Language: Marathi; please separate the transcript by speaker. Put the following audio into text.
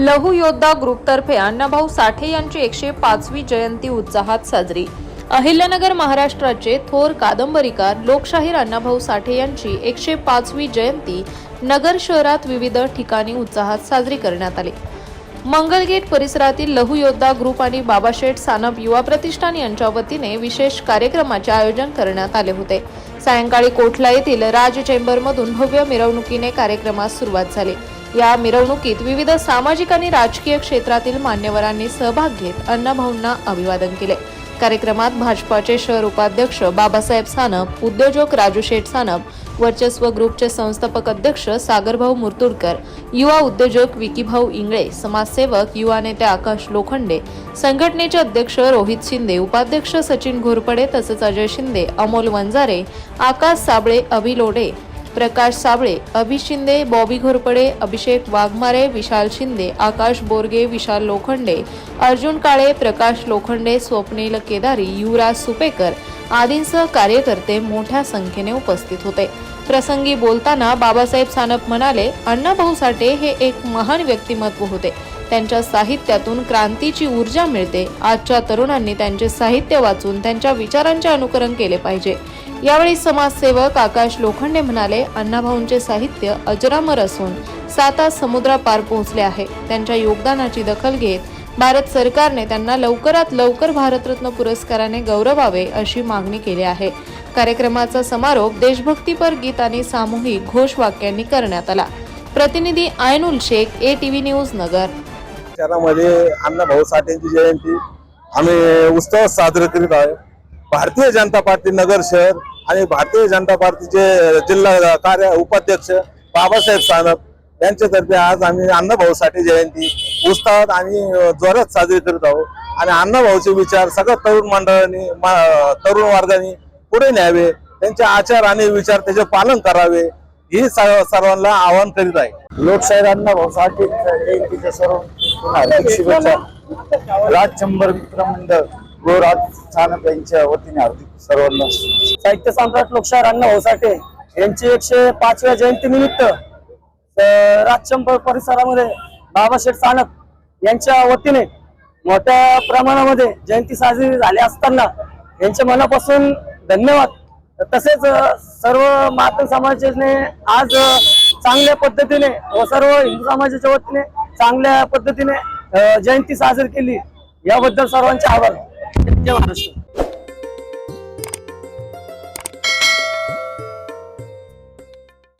Speaker 1: लहू योद्धा ग्रुपतर्फे अण्णाभाऊ साठे यांची एकशे पाचवी जयंती उत्साहात साजरी. अहिल्यानगर महाराष्ट्राचे थोर कादंबरीकार लोकशाहीर अण्णाभाऊ साठे यांची एकशे पाचवी जयंती नगर शहरात विविध ठिकाणी उत्साहात साजरी करण्यात आली. मंगलगेट परिसरातील लहू योद्धा ग्रुप आणि बाबाशेठ सानप युवा प्रतिष्ठान यांच्या वतीने विशेष कार्यक्रमाचे आयोजन करण्यात आले होते. सायंकाळी कोठला येथील राज चेंबरमधून भव्य मिरवणुकीने कार्यक्रमास सुरुवात झाली. या मिरवणुकीत विविध सामाजिक आणि राजकीय क्षेत्रातील मान्यवरांनी सहभाग घेत अण्णाभाऊंना अभिवादन केले. कार्यक्रमात भाजपाचे शहर उपाध्यक्ष बाबासाहेब सानप उद्योजक राजू शेठ सानप वर्चस्व ग्रुपचे संस्थापक अध्यक्ष सागरभाऊ मुर्तुडकर युवा उद्योजक विकीभाऊ इंगळे समाजसेवक युवा नेते आकाश लोखंडे संघटनेचे अध्यक्ष रोहित शिंदे उपाध्यक्ष सचिन घोरपडे तसेच अजय शिंदे अमोल वंजारे आकाश साबळे अभि लोडे प्रकाश साबळे अभि शिंदे बॉबी घोरपडे अभिषेक वाघमारे विशाल शिंदे आकाश बोरगे विशाल लोखंडे अर्जुन काळे प्रकाश लोखंडे स्वप्नील केदारी युवराज सुपेकर आदींसह कार्यकर्ते मोठ्या संख्येने उपस्थित होते. प्रसंगी बोलताना बाबासाहेब सानप म्हणाले अण्णाभाऊ साठे हे एक महान व्यक्तिमत्व होते. त्यांच्या साहित्यातून क्रांतीची ऊर्जा मिळते. आजच्या तरुणांनी त्यांचे साहित्य वाचून त्यांच्या विचारांचे अनुकरण केले पाहिजे. यावेळी समाजसेवक आकाश लोखंडे म्हणाले अण्णाभाऊंचे साहित्य अजरामर असून साता समुद्रापार पोहोचले आहे. त्यांच्या योगदानाची दखल घेत भारत सरकारने त्यांना लवकरात लवकर भारतरत्न पुरस्काराने गौरवावे अशी मागणी केली आहे. कार्यक्रमाचा समारोप देशभक्तीपर गीत आणि सामूहिक घोषवाक्यांनी करण्यात आला. प्रतिनिधी Ainul Shaikh A TV news Nagar.
Speaker 2: शहरामध्ये अण्णाभाऊ साठेंची जयंती. आम्ही उत्सव साजरे करीत आहे. भारतीय जनता पार्टी नगर शहर आणि भारतीय जनता पार्टीचे जिल्हा कार्य उपाध्यक्ष बाबासाहेब सानप यांच्यातर्फे आज आम्ही अण्णाभाऊ साठे जयंती उत्साहात आणि जोरात साजरी करीत आहोत. आणि अण्णाभाऊचे विचार सगळ्या तरुण मंडळांनी तरुण वर्गाने पुढे न्यावे त्यांचे आचार आणि विचार त्याचे पालन करावे ही सर्व- सर्वांना आवाहन करीत आहे.
Speaker 3: लोकशाहीर अण्णाभाऊ साठे जयंतीच्या सर्व हार्दिक शुभेच्छा. राज शंभर मित्र मंडळ व यांच्या वतीने हार्दिक सर्वांना.
Speaker 4: साहित्य सम्राट लोकशाहीर अण्णा साठे यांची एकशे पाचव्या जयंती निमित्त राजचंपर परिसरामध्ये बाबाशेठ सानप यांच्या वतीने मोठ्या प्रमाणामध्ये जयंती साजरी झाली असताना यांच्या मनापासून धन्यवाद. तसेच सर्व मातंग समाजाने आज चांगल्या पद्धतीने व सर्व हिंदू समाजाच्या वतीने चांगल्या पद्धतीने जयंती साजरी केली. याबद्दल सर्वांचे आभार. 今晚的事